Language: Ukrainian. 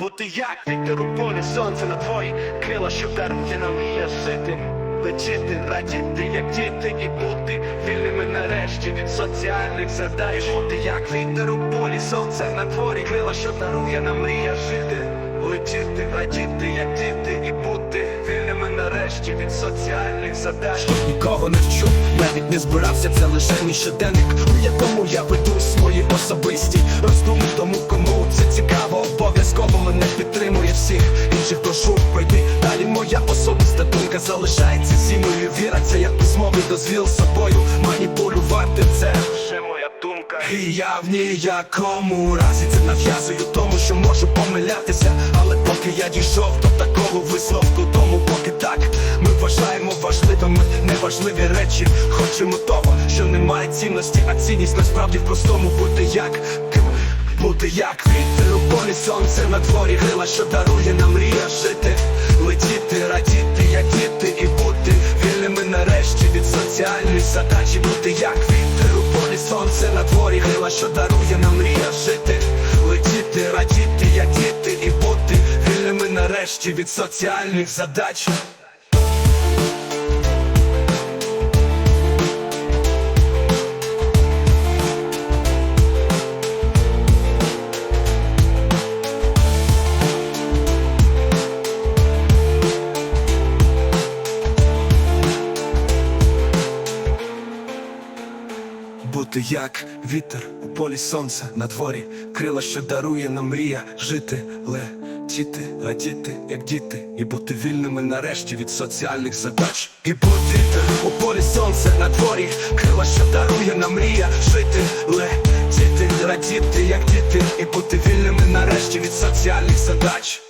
Бути як вітер у полі, сонце на твої крила, що дарує нам мрія жити, летіти, радіти, як діти, і бути вільними нарешті від соціальних задач. Бути як вітер у полі, сонце на дворі, крила, що дарує нам мрія жити, летіти, радіти, як діти, і бути вільними нарешті від соціальних задач. Нікого не вчу, навіть не збирався, це лише мій щоденник, у якому я веду свої особисті роздуми, тому залишається зі мною. Віра, це як письмовий дозвіл собою. Маніпулювати це Ще моя думка. і я в ніякому разі це нав'язую тому, що можу помилятися. Але поки я дійшов до такого висновку, тому поки так ми вважаємо важливими неважливі речі. Хочемо того, що немає цінності, а цінність насправді в простому бути як бути як вітер у полі сонце на дворі грила, що дарує нам мрія жити, задачі, бути як вітер у полі сонце на дворі грила, що дарує нам мрія жити, летіти, радіти, як діти, і бути вільними нарешті від соціальних задач. Бути як вітер у полі сонця на дворі, крила, що дарує нам мрія жити, летіти, радіти, як діти, і бути вільними нарешті від соціальних задач. І бути у полі сонця на дворі, крила, що дарує нам мрія жити, летіти, радіти, як діти, і бути вільними нарешті від соціальних задач.